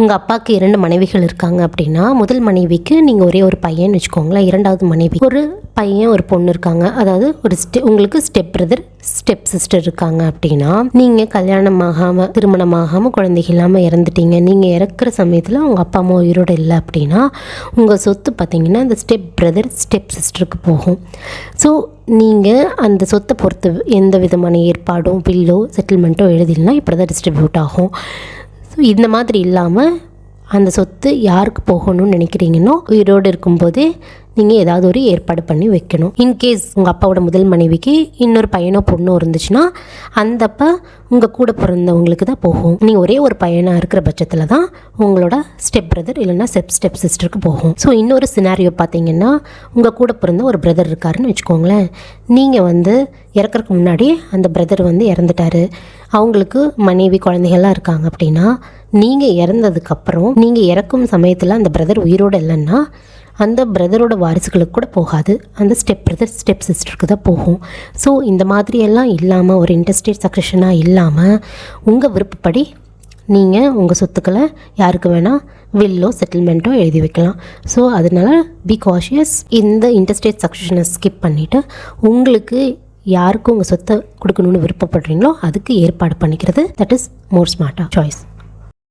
உங்கள் அப்பாவுக்கு இரண்டு மனைவிகள் இருக்காங்க அப்படின்னா முதல் மனைவிக்கு நீங்கள் ஒரே ஒரு பையன் வச்சுக்கோங்களேன் இரண்டாவது மனைவி. ஒரு பையன் ஒரு பொண்ணு இருக்காங்க. அதாவது ஒரு ஸ்டெ உங்களுக்கு ஸ்டெப் பிரதர் ஸ்டெப் சிஸ்டர் இருக்காங்க அப்படின்னா நீங்கள் கல்யாணம் ஆகாமல் திருமணம் ஆகாமல் குழந்தைகள் இல்லாமல் இறந்துட்டீங்க நீங்கள் இறக்குற சமயத்தில் உங்கள் அப்பா அம்மா உயிரோடு இல்லை அப்படின்னா உங்கள் சொத்து பார்த்தீங்கன்னா அந்த ஸ்டெப் பிரதர் ஸ்டெப் சிஸ்டருக்கு போகும். ஸோ நீங்கள் அந்த சொத்தை பொறுத்து எந்த விதமான ஏற்பாடும் பில்லோ செட்டில்மெண்ட்டோ எழுதினா இப்படி தான் டிஸ்ட்ரிபியூட் ஆகும். ஸோ இந்த மாதிரி இல்லாமல் அந்த சொத்து யாருக்கு போகணும்னு நினைக்கிறீங்கன்னோ உயிரோடு இருக்கும்போது நீங்கள் ஏதாவது ஒரு ஏற்பாடு பண்ணி வைக்கணும். இன்கேஸ் உங்கள் அப்பாவோட முதல் மனைவிக்கு இன்னொரு பையனோ பொண்ணோ இருந்துச்சுன்னா அந்தப்போ உங்கள் கூட பிறந்தவங்களுக்கு தான் போகும். நீங்கள் ஒரே ஒரு பையனாக இருக்கிற பட்சத்தில் தான் உங்களோட ஸ்டெப் பிரதர் இல்லைன்னா ஸ்டெப் ஸ்டெப் சிஸ்டருக்கு போகும். ஸோ இன்னொரு சினாரியோ பார்த்தீங்கன்னா உங்கள் கூட பிறந்த ஒரு பிரதர் இருக்காருன்னு வச்சுக்கோங்களேன். நீங்கள் வந்து இறக்கறதுக்கு முன்னாடி அந்த பிரதர் வந்து இறந்துட்டாரு. அவங்களுக்கு மனைவி குழந்தைகள்லாம் இருக்காங்க அப்படின்னா நீங்கள் இறந்ததுக்கப்புறம் நீங்கள் இறக்கும் சமயத்தில் அந்த பிரதர் உயிரோடு இல்லைன்னா அந்த பிரதரோட வாரிசுகளுக்கு கூட போகாது. அந்த ஸ்டெப் பிரதர் ஸ்டெப் சிஸ்டருக்கு தான் போகும். ஸோ இந்த மாதிரியெல்லாம் இல்லாமல் ஒரு இன்டர்ஸ்டேட் சக்ஸஷனாக இல்லாமல் உங்கள் விருப்பப்படி நீங்கள் உங்கள் சொத்துக்களை யாருக்கு வேணால் வில்லோ செட்டில்மெண்ட்டோ எழுதி வைக்கலாம். ஸோ அதனால் பி காஷியஸ் இந்த இன்டர்ஸ்டேட் சக்ஸஷனை ஸ்கிப் பண்ணிவிட்டு உங்களுக்கு யாருக்கு உங்கள் சொத்தை கொடுக்கணும்னு விருப்பப்படுறீங்களோ அதுக்கு ஏற்பாடு பண்ணிக்கிறது. தட் இஸ் மோர் ஸ்மார்ட்டாக சாய்ஸ்